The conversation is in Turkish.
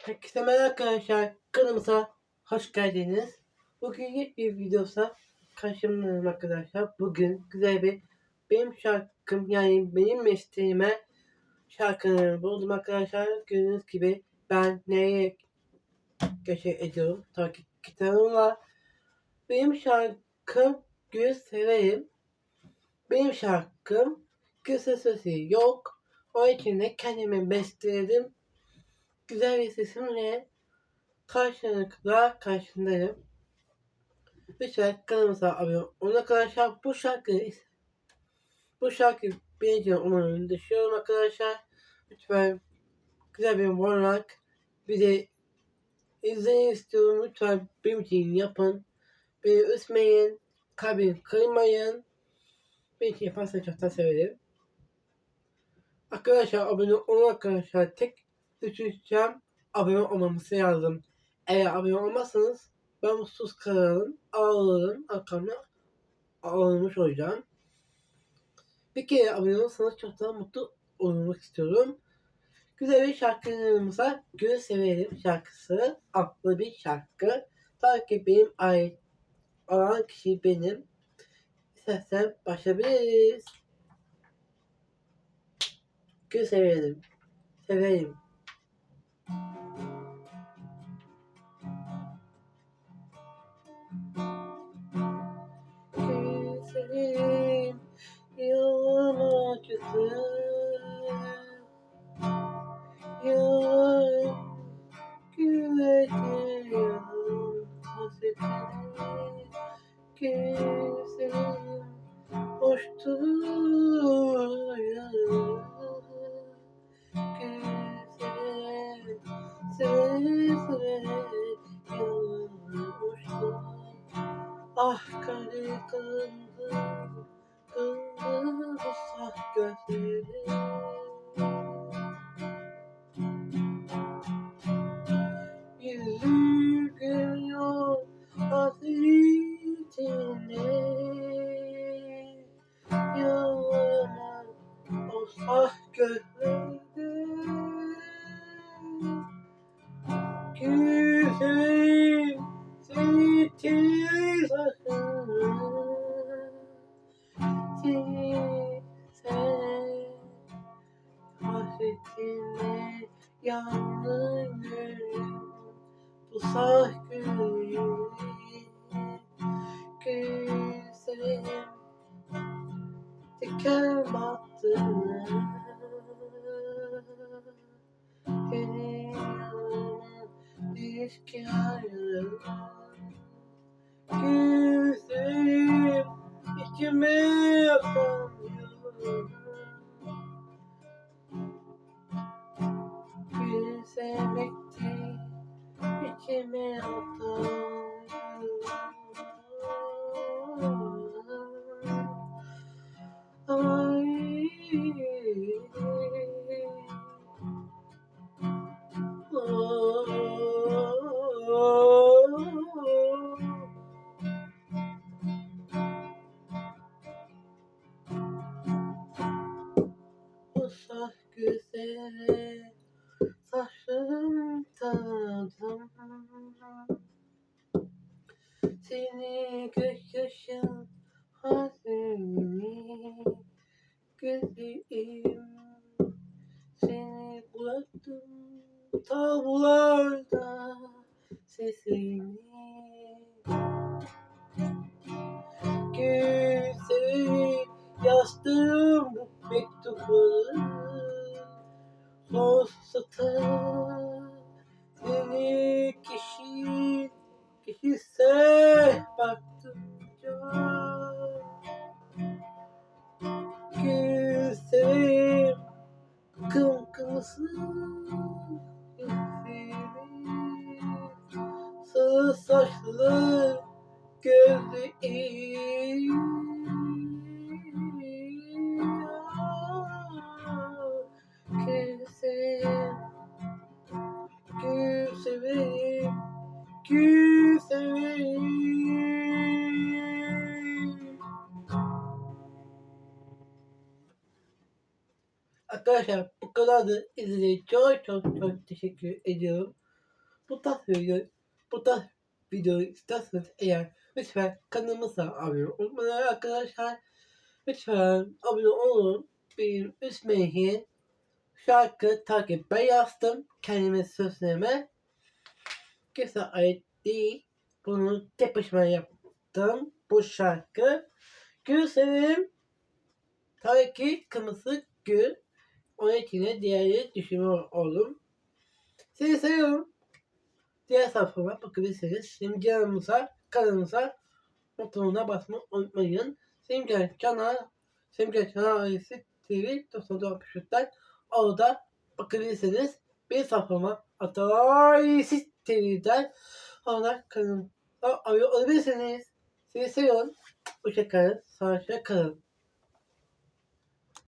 Herkese merhaba arkadaşlar. Kanalımıza hoş geldiniz. Bugün yeni bir videosa karşımdayım arkadaşlar. Bugün güzel bir benim şarkım yani benim mesleğime şarkılarımı buldum arkadaşlar. Gördüğünüz gibi ben neye geçe ediyorum. Tabii ki gitarımla. Benim şarkım Gül Severim. Benim şarkım kısa sesi yok. O için de kendime besteledim güzel bir sesimle karşınızda karşındayım. Lütfen kanalımıza abone olun arkadaşlar. Bu şarkı bu şarkı beğeneceğim umarım düşünüyorum arkadaşlar. Lütfen güzel bir olarak bir de izleyin istiyorum. Lütfen benim için yapın. Beni üzmeyin. Kalbimi kırmayın. Benim için yaparsanız çok da sevinirim. Arkadaşlar abone olun arkadaşlar. Tek düşeceğim. Abone olmaması lazım. Eğer abone olmazsanız ben mutsuz kalırım. Ağlarım. Arkamda ağlamış olacağım. Bir kere abone olursanız çok daha mutlu olmak istiyorum. Güzel bir şarkımıza Gül Severim şarkısı adlı bir şarkı. Tabii ki benim ait olan kişi benim. İstersen başlayabiliriz. Gül Severim. Severim. Güzelim hoştu Güzelim seve seve yolum hoştu Ah Sah gönlüm Güzelim Diken battığını yanına ilişki güzele saçlarım tanıdım Seni gökyüzün hazini Gözüm seni bıraktım Tabularda sesini. Güzelim yazdım Sarı saçlı gözlü Güzelim Arkadaşlar bu kadardı. İzlediğiniz çok çok çok teşekkür ediyorum. bu tarz video, bu tarz video isterseniz eğer lütfen kanalımıza abone olmayı arkadaşlar. Lütfen abone olun. Benim üzmeyin. Şarkı takip ben yazdım. Kendime sözlerime. Kimse ait değil. Bunu başıma yaptım. Bu şarkı. Gül sevim. Tabii ki kırmızı gül. Onun için de diğerleri düşünüyor oğlum. Seni seviyorum. Diğer sayfama bakabilirsiniz. Simge'mize, kanalımıza butonuna basmayı unutmayın. Simge kanal, Simge kanal ailesi TV 94 Orada bakabilirsiniz. Bir sayfama Ataisi TV'den orada kanalıma abone olabilirsiniz. Sizi seviyorum. Hoşçakalın. Sağlıcakla kalın.